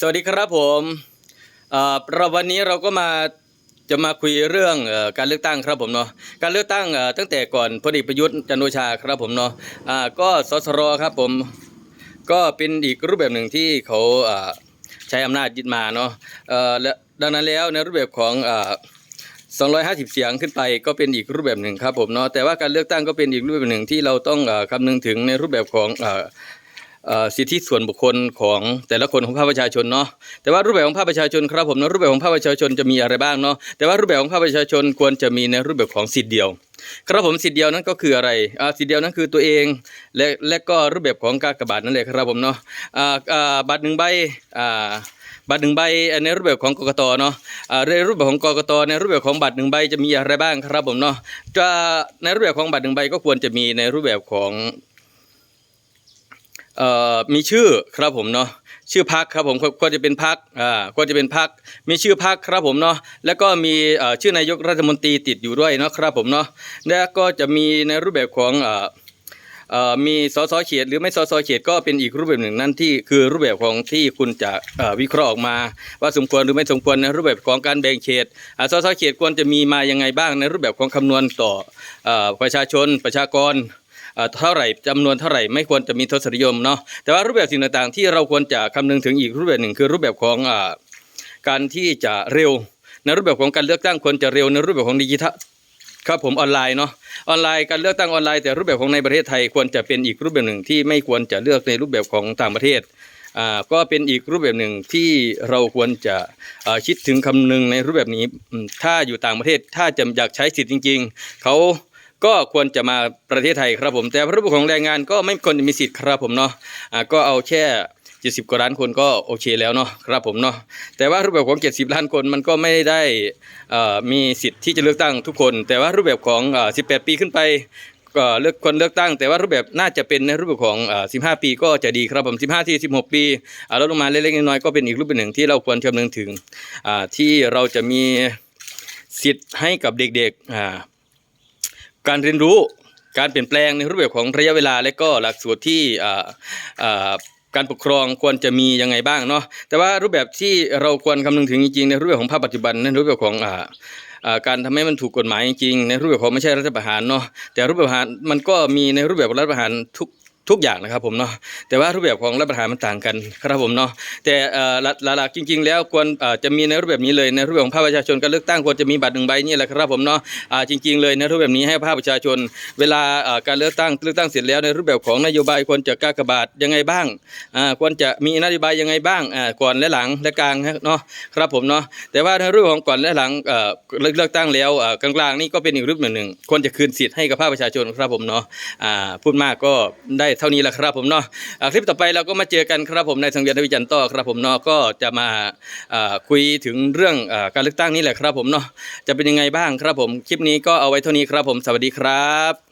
สวัสดีครับผมเอ่อเราวันนี้เราก็มาจะมาคุยเรื่องอการเลือกตั้งครับผมเนาะการเลือกตั้งตั้งแต่ก่อนพลเอกประยุทธ์จันโอชาครับผมเนาะอ่าก็สสรครับผมก็เป็นอีกรูปแบบหนึ่งที่เขาอ่าใช้อำนาจยึดมาเนาะเอ่อและดังนั้นแล้วในรูปแบบของอ่า250 เสียงขึ้นไปก็เป็นอีกรูปแบบหนึ่งครับผมเนาะแต่ว่าการเลือกตั้งก็เป็นอีกรูปแบบหนึ่งที่เราต้องอ่อคำนึงถึงในรูปแบบของอ่อเอ่อ สิทธิส่วนบุคคลของแต่ละคนของภาคประชาชนเนาะแต่ว่ารูปแบบของภาคประชาชนครับผมเนาะรูปแบบของภาคประชาชนจะมีอะไรบ้างเนาะแต่ว่ารูปแบบของภาคประชาชนควรจะมีในรูปแบบของสิทธิเดียว ครับผมสิทธิเดียวนั้นก็คืออะไรอ่าสิทธิเดียวนั้นคือตัวเองและและก็รูปแบบของการกบาทนั่นแหละครับผมเนาะอ่าอ่าบัตรหนึ่งใบอ่าบัตรหนึ่งใบในรูปแบบของกกตเนาะในรูปแบบของกกตในรูปแบบของบัตรหนึ่งใบจะมีอะไรบ้างครับผมเนาะจะในรูปแบบของบัตรหนึ่งใบก็ควรจะมีในรูปแบบของ มีชื่อครับผมเนาะชื่อพักครับผมก็จะเป็นพักอ่าก็จะเป็นพักมีชื่อพักครับผมเนาะแล้วก็มีชื่อนายกรัฐมนตรีติดอยู่ด้วยเนาะครับผมเนาะแล้วก็จะมีในรูปแบบของเอ่อเอ่อมีสสเขตหรือไม่สสเขตก็เป็นอีกรูปแบบหนึ่งนั่นที่คือรูปแบบของที่คุณจะวิเคราะห์ออกมา ว่าสมควรหรือไม่สมควรในรูปแบบของการแบ่งเขตอ่าสสเขตควรจะมีมายังไงบ้างในรูปแบบของคำนวณต่อประชาชนประชากร เอ่อเท่าไหร่จำนวนเท่าไหร่ไม่ควรจะมีทศนิยมเนาะแต่ว่ารูปแบบสิ่งต่างๆ ที่เราควรจะคำนึงถึงอีกรูปแบบหนึ่งคือรูปแบบของอ่าการที่จะเร็ว ในรูปแบบของการเลือกตั้งควรจะเร็วในรูปแบบของดิจิทัลครับผมออนไลน์เนาะออนไลน์การเลือกตั้งออนไลน์แต่รูปแบบของในประเทศไทยควรจะเป็นอีกรูปแบบหนึ่งที่ไม่ควรจะเลือกในรูปแบบของต่างประเทศอ่าก็เป็นอีกรูปแบบหนึ่งที่เราควรจะอ่าคิดถึงคำนึงในรูปแบบนี้ถ้าอยู่ต่างประเทศถ้าจะอยากใช้สิทธิ์จริง ๆเขา ก็ควรจะมาประเทศไทยครับผม แต่รูปแบบของแรงงานก็ไม่ควรจะมีสิทธิ์ครับผมเนาะอ่าก็เอาแค่70กว่าล้านคนก็โอเคแล้วเนาะครับผมเนาะแต่ว่ารูปแบบของ 70 ล้านคนมันก็ไม่ได้มีสิทธิ์ที่จะเลือกตั้งทุกคน แต่ว่ารูปแบบของอ18 ปีขึ้นไปก็เลือกคนเลือกตั้ง แต่ว่ารูปแบบน่าจะเป็นในรูปแบบของอ15 ปีก็จะดีครับผม 15 ที่ 16 ปีลดลงมาเล็กๆน้อยๆก็เป็นอีกรูปแบบหนึ่งที่เราควรคำนึงถึงที่เราจะมีสิทธิ์ให้กับเด็กๆ การเรียนรู้การเปลี่ยนแปลงในรูปแบบของระยะเวลา และก็หลักสูตรที่การปกครองควรจะมียังไงบ้างเนาะแต่ว่ารูปแบบที่เราควรคำนึงถึงจริงๆในรูปแบบของภาพปัจจุบันในรูปแบบของการทำให้มันถูกกฎหมายจริงในรูปแบบของไม่ใช่รัฐประหารเนาะแต่รูปแบบมันก็มีในรูปแบบรัฐประหารทุก ทุกอย่างนะครับผมเนาะแต่ว่ารูปแบบของรัฐประหารมันต่างกันครับผมเนาะแต่หลักๆจริง ๆ แล้วควรจะมีในรูปแบบนี้เลยในรูปแบบของภาคประชาชนการเลือกตั้งควรจะมีบัตรหนึ่งใบนี่แหละครับผมเนาะจริง ๆ เลยในรูปแบบนี้ให้ภาคประชาชน เวลาการเลือกตั้งเลือกตั้งเสร็จแล้วในรูปแบบของนโยบายควรจะกากบาทยังไงบ้างควรจะมีนโยบายยังไงบ้างก่อนและหลังและกลางเนาะครับผมเนาะแต่ว่าในรูปของก่อนและหลังเลือกตั้งแล้วกลางๆนี่ก็เป็นอีกรูปหนึ่งควรจะคืนสิทธิ์ให้กับภาคประชาชนครับผมเนาะพูดมากก็ได้เท่านี้แหละครับผมเนาะอ่าคลิปต่อไปเราก็มาเจอกันครับผมในสังเวียนทวิจันต์ต่อครับผมเนาะก็จะมาคุยถึงเรื่องการเลือกตั้งนี่แหละครับผมเนาะจะเป็นยังไงบ้างครับผมคลิปนี้ก็เอาไว้เท่านี้ครับผมสวัสดีครับ